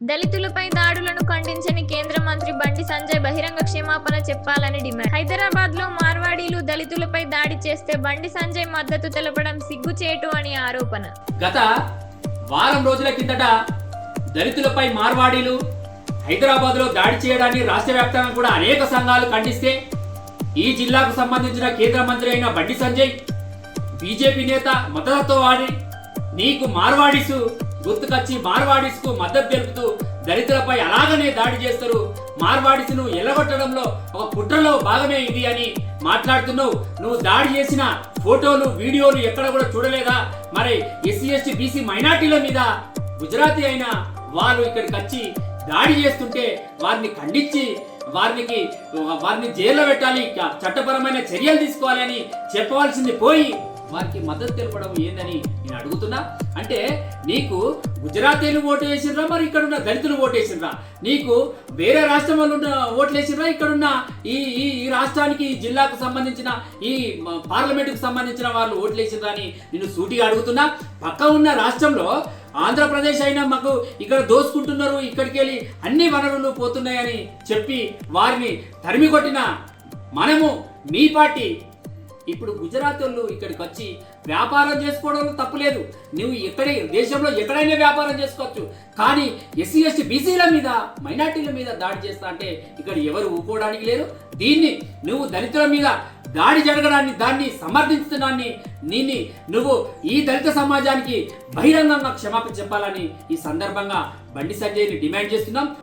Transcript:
దళితులపై దాడులను ఖండించని కేంద్ర మంత్రి బండి సంజయ్ బహిరంగ క్షమాపణ చెప్పాలని డిమాండ్. హైదరాబాద్లో మార్వాడీలు దళితులపై దాడి చేస్తే బండి సంజయ్ మద్దతు తెలపడం సిగ్గుచేటు అని ఆరోపణ. గత వారం రోజుల కిందట దళితులపై మార్వాడీలు హైదరాబాద్లో దాడి చేయడాన్ని రాష్ట్ర వ్యాప్తంగా కూడా అనేక సంఘాలు ఖండిస్తే ఈ జిల్లాకు సంబంధించిన కేంద్ర మంత్రి అయిన బండి సంజయ్ బీజేపీ నేత మద్దతుతో వాడి నీకు మార్వాడీసు గుర్తుకొచ్చి మార్వాడీస్కు మద్దతు తెలుపుతూ దళితులపై అలాగనే దాడి చేస్తారు. మార్వాడీసును ఎల్లగొట్టడంలో ఒక కుట్రలో భాగమే ఇది అని మాట్లాడుతున్నావు. నువ్వు దాడి చేసిన ఫోటోలు వీడియోలు ఎక్కడ కూడా చూడలేదా? మరి ఎస్సీ ఎస్టీ బీసీ మైనార్టీల మీద గుజరాతీ అయిన వాళ్ళు ఇక్కడికి వచ్చి దాడి చేస్తుంటే వారిని ఖండించి వారికి వారిని జైల్లో పెట్టాలి చట్టపరమైన చర్యలు తీసుకోవాలి అని చెప్పవలసింది పోయి వారికి మద్దతు తెలపడం ఏందని నేను అడుగుతున్నా. అంటే నీకు గుజరాతీలు ఓటు వేసిండ్రా మరి ఇక్కడున్న దళితులు ఓటు వేసిండ్రా నీకు వేరే రాష్ట్రం వాళ్ళు ఉన్న ఓట్లు వేసిండ్రా ఇక్కడున్న ఈ ఈ ఈ రాష్ట్రానికి ఈ జిల్లాకు సంబంధించిన ఈ పార్లమెంటుకు సంబంధించిన వాళ్ళు ఓట్లు వేసిండ్రా అని నేను సూటిగా అడుగుతున్నా. పక్క ఉన్న రాష్ట్రంలో ఆంధ్రప్రదేశ్ అయినా మాకు ఇక్కడ దోసుకుంటున్నారు ఇక్కడికి వెళ్ళి అన్ని వనరులు పోతున్నాయని చెప్పి వారిని తరిమి కొట్టిన మనము మీ పార్టీ ఇప్పుడు గుజరాత్ వాళ్ళు ఇక్కడికి వచ్చి వ్యాపారం చేసుకోవడంలో తప్పులేదు. నువ్వు ఎక్కడే దేశంలో ఎక్కడైనా వ్యాపారం చేసుకోవచ్చు. కానీ ఎస్సీ ఎస్టీ బీసీల మీద మైనార్టీల మీద దాడి చేస్తా అంటే ఇక్కడ ఎవరు ఊకోవడానికి లేరు. దీన్ని నువ్వు దళితుల మీద దాడి జరగడాన్ని దాన్ని సమర్థించడాన్ని నీని నువ్వు ఈ దళిత సమాజానికి బహిరంగంగా క్షమాపణ చెప్పాలని ఈ సందర్భంగా బండి సంజయ్ని డిమాండ్ చేస్తున్నాం.